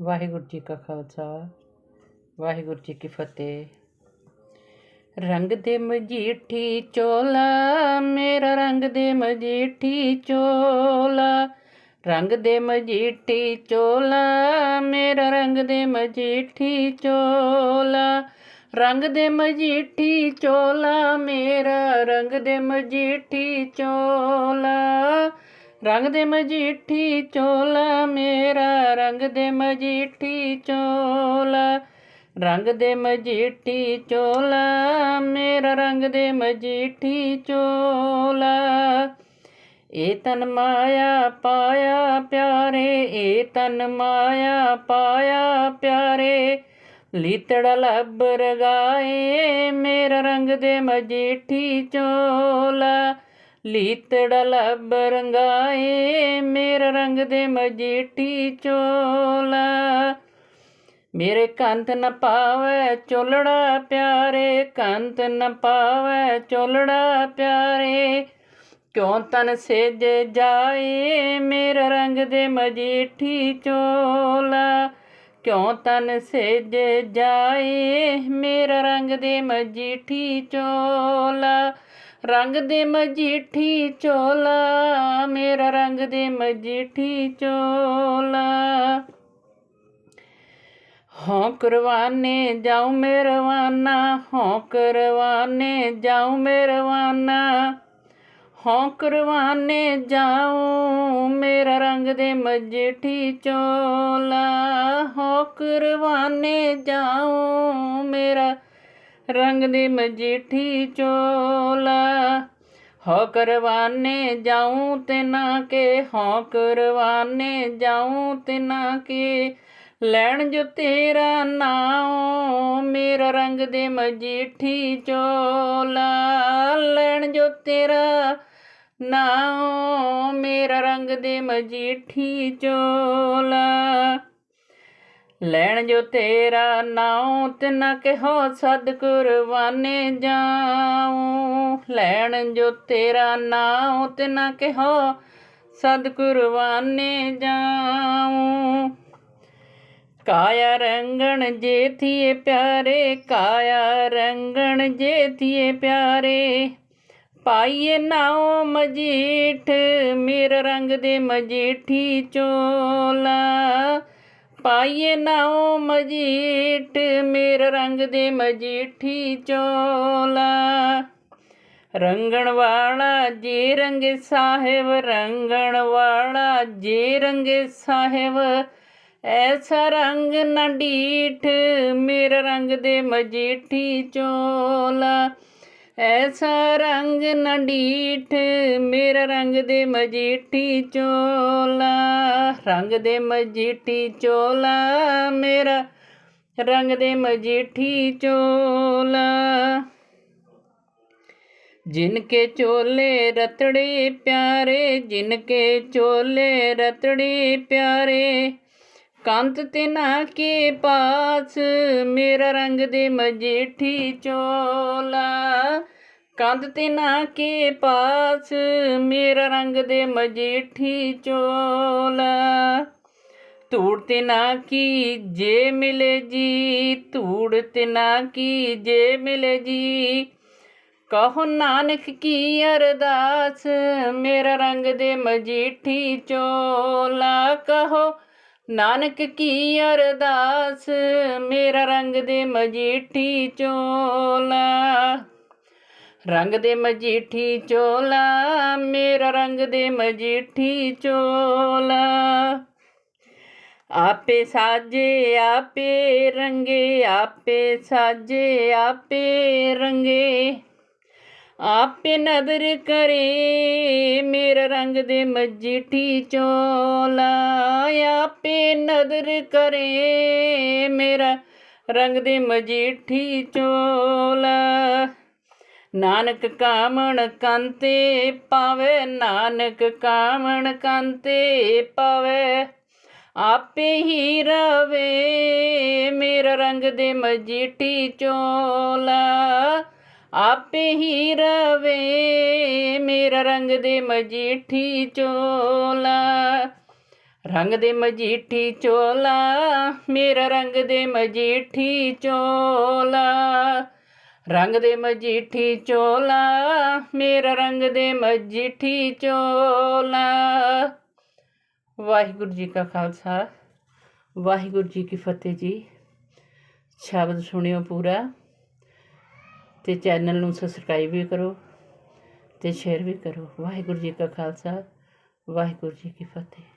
ਵਾਹਿਗੁਰੂ ਜੀ ਕਾ ਖਾਲਸਾ, ਵਾਹਿਗੁਰੂ ਜੀ ਕੀ ਫਤਿਹ। ਰੰਗ ਦੇ ਮਜੀਠੀ ਚੋਲਾ, ਮੇਰਾ ਰੰਗ ਦੇ ਮਜੀਠੀ ਚੋਲਾ। ਰੰਗ ਦੇ ਮਜੀਠੀ ਚੋਲਾ, ਮੇਰਾ ਰੰਗ ਦੇ ਮਜੀਠੀ ਚੋਲਾ। ਰੰਗ ਦੇ ਮਜੀਠੀ ਚੋਲਾ, ਮੇਰਾ ਰੰਗ ਦੇ ਮਜੀਠੀ ਚੋਲਾ। ਰੰਗ ਦੇ ਮਜੀਠੀ ਚੋਲਾ, ਮੇਰਾ ਰੰਗ ਦੇ ਮਜੀਠੀ ਚੋਲਾ। ਰੰਗ ਦੇ ਮਜੀਠੀ ਚੋਲਾ, ਮੇਰਾ ਰੰਗ ਦੇ ਮਜੀਠੀ ਚੋਲਾ। ਇਹ ਤਨ ਮਾਇਆ ਪਾਇਆ ਪਿਆਰੇ ਇਹ ਤਨ ਮਾਇਆ ਪਾਇਆ ਪਿਆਰੇ। ਲੀਤੜ ਲੱਭ ਰਗਾਏ ਮੇਰਾ ਰੰਗ ਦੇ ਮਜੀਠੀ ਚੋਲਾ। ਲੀਤੜ ਲੱਭ ਰੰਗਾਏ, ਮੇਰਾ ਰੰਗ ਦੇ ਮਜੀਠੀ ਚੋਲਾ। ਮੇਰੇ ਕੰਤ ਨ ਪਾਵੇ ਚੋਲੜਾ ਪਿਆਰੇ, ਕੰਤ ਨ ਪਾਵੇ ਚੋਲੜਾ ਪਿਆਰੇ। ਕਿਉਂ ਤਨ ਸੇਜ ਜਾਏ, ਮੇਰਾ ਰੰਗ ਦੇ ਮਜੀਠੀ ਚੋਲਾ। ਕਿਉਂ ਤਨ ਸੇਜ ਜਾਏ, ਮੇਰਾ ਰੰਗ ਦੇ ਮਜੀਠੀ ਚੋਲਾ। ਰੰਗ ਦੇ ਮਜੀਠੀ ਚੋਲਾ, ਮੇਰਾ ਰੰਗ ਦੇ ਮਜੀਠੀ ਚੋਲਾ। ਹੋਂ ਕੁਰਬਾਨੇ ਜਾਉ ਮੇਰਵਾਨਾ, ਹਾਂ ਕੁਰਬਾਨੇ ਜਾਉ ਮੇਰਵਾਨਾ। ਹਾਂ ਕੁਰਬਾਨੇ ਜਾਉ ਮੇਰਾ ਰੰਗ ਦੇ ਮਜੀਠੀ ਚੋਲਾ। ਹਾਂ ਕੁਰਬਾਨੇ ਜਾਉ ਮੇਰਾ ਰੰਗ ਦੀ ਮਜੀਠੀ ਚੋਲਾ। ਹੋ ਕਰਵਾਨੇ ਜਾਉ ਤੇ ਨਾ ਕੇ, ਹੋ ਕਰਵਾਨੇ ਜਾਉ ਤੇ ਨਾ ਕੇ। ਲੈਣ ਜੋ ਤੇਰਾ ਨਾਮ ਮੇਰਾ ਰੰਗ ਦੇ ਮਜੀਠੀ ਚੋਲਾ। ਲੈਣ ਜੋ ਤੇਰਾ ਨਾਮ ਮੇਰਾ ਰੰਗ ਦੇ ਮਜੀਠੀ ਚੋਲਾ। ਲੈਣ ਜੋ ਤੇਰਾ ਨਾਉ, ਤਿਨਾ ਕਿਹੋ ਸਦ ਕੁਰਬਾਨੇ ਜਾਉ। ਲੈਣ ਜੋ ਤੇਰਾ ਨਾਉ, ਤਿਨਾ ਕਿਹੋ ਸਦ ਕੁਰਬਾਨੇ ਜਾਉ। ਕਾਇਆ ਰੰਗਣ ਜੇਥੀਏ ਪਿਆਰੇ, ਕਾਇਆ ਰੰਗਣ ਜੇਥੀਏ ਪਿਆਰੇ। ਪਾਈਏ ਨਾਉ ਮਜੀਠ, ਮੇਰਾ ਰੰਗ ਦੇ ਮਜੀਠੀ ਚੋਲਾ। ਪਾਈਏ ਨਾ ਉਹ ਮਜੀਠ, ਮੇਰਾ ਰੰਗ ਦੇ ਮਜੀਠੀ ਚੋਲਾ। ਰੰਗਣ ਵਾਲਾ ਜੇ ਰੰਗੇ ਸਾਹਿਬ, ਰੰਗਣ ਵਾਲਾ ਜੇ ਰੰਗੇ ਸਾਹਿਬ। ਐਸਾ ਰੰਗ ਨਾ ਡੀਠ ਮੇਰਾ ਰੰਗ ਦੇ ਮਜੀਠੀ ਚੋਲਾ। ਐਸਾ ਰੰਗ ਨਾ ਡੀਠ ਮੇਰਾ ਰੰਗ ਦੇ ਮਜੀਠੀ ਚੋਲਾ। ਰੰਗ ਦੇ ਮਜੀਠੀ ਚੋਲਾ, ਮੇਰਾ ਰੰਗ ਦੇ ਮਜੀਠੀ ਚੋਲਾ। ਜਿਨ ਕੇ ਚੋਲੇ ਰਤੜੇ ਪਿਆਰੇ ਜਿਨ ਕੇ ਚੋਲੇ ਰਤੜੇ ਪਿਆਰੇ ਕੰਤ ਤੇ ਨਾ ਕੇ ਪਾਸ, ਮੇਰਾ ਰੰਗ ਦੇ ਮਜੀਠੀ ਚੋਲਾ। ਕੰਧ ਤੇ ਨਾ ਕੇ ਪਾਸ, ਮੇਰਾ ਰੰਗ ਦੇ ਮਜੀਠੀ ਚੋਲਾ। ਧੂੜ ਤੇ ਨਾ ਕੀ ਜੇ ਮਿਲੇ ਜੀ, ਧੂੜ ਤੇ ਨਾ ਕੀ ਜੇ ਮਿਲੇ ਜੀ। ਕਹੋ ਨਾਨਕ ਕੀ ਅਰਦਾਸ, ਮੇਰਾ ਰੰਗ ਦੇ ਮਜੀਠੀ ਚੋਲਾ। ਕਹੋ ਨਾਨਕ ਕੀ ਅਰਦਾਸ, ਮੇਰਾ ਰੰਗ ਦੇ ਮਜੀਠੀ ਚੋਲਾ। ਰੰਗ ਦੇ ਮਜੀਠੀ ਚੋਲਾ, ਮੇਰਾ ਰੰਗ ਦੇ ਮਜੀਠੀ ਚੋਲਾ। ਆਪੇ ਸਾਜੇ, ਆਪੇ ਰੰਗੇ, ਆਪੇ ਸਾਜੇ, ਆਪੇ ਰੰਗੇ। ਆਪੇ ਨਦਰ ਕਰੇ, ਮੇਰਾ ਰੰਗ ਦੇ ਮਜੀਠੀ ਚੋਲਾ ਆਪੇ ਨਦਰ ਕਰੇ, ਮੇਰਾ ਰੰਗ ਦੇ ਮਜੀਠੀ ਚੋਲਾ ਨਾਨਕ ਕਾਮਣ ਕੰਤੇ ਪਾਵੇ, ਨਾਨਕ ਕਾਮਣ ਕੰਤੇ ਪਾਵੇ। ਆਪੇ ਹੀ ਰਵੇ, ਮੇਰਾ ਰੰਗ ਦੇ ਮਜੀਠੀ ਚੋਲਾ ਆਪੇ ਹੀ ਰਵੇ ਮੇਰਾ ਰੰਗ ਦੇ ਮਜੀਠੀ ਚੋਲਾ। ਰੰਗ ਦੇ ਮਜੀਠੀ ਚੋਲਾ, ਮੇਰਾ ਰੰਗ ਦੇ ਮਜੀਠੀ ਚੋਲਾ। ਰੰਗ ਦੇ ਮਜੀਠੀ ਚੋਲਾ, ਮੇਰਾ ਰੰਗ ਦੇ ਮਜੀਠੀ ਚੋਲਾ। ਵਾਹਿਗੁਰੂ ਜੀ ਕਾ ਖਾਲਸਾ, ਵਾਹਿਗੁਰੂ ਜੀ ਕੀ ਫਤਿਹ ਜੀ। ਸ਼ਬਦ ਸੁਣਿਓ ਪੂਰਾ। ਤੇ ਚੈਨਲ ਨੂੰ ਸਬਸਕ੍ਰਾਈਬ ਵੀ ਕਰੋ ਤੇ ਸ਼ੇਅਰ ਵੀ ਕਰੋ। ਵਾਹਿਗੁਰੂ ਜੀ ਕਾ ਖਾਲਸਾ, ਵਾਹਿਗੁਰੂ ਜੀ ਕੀ ਫਤਿਹ।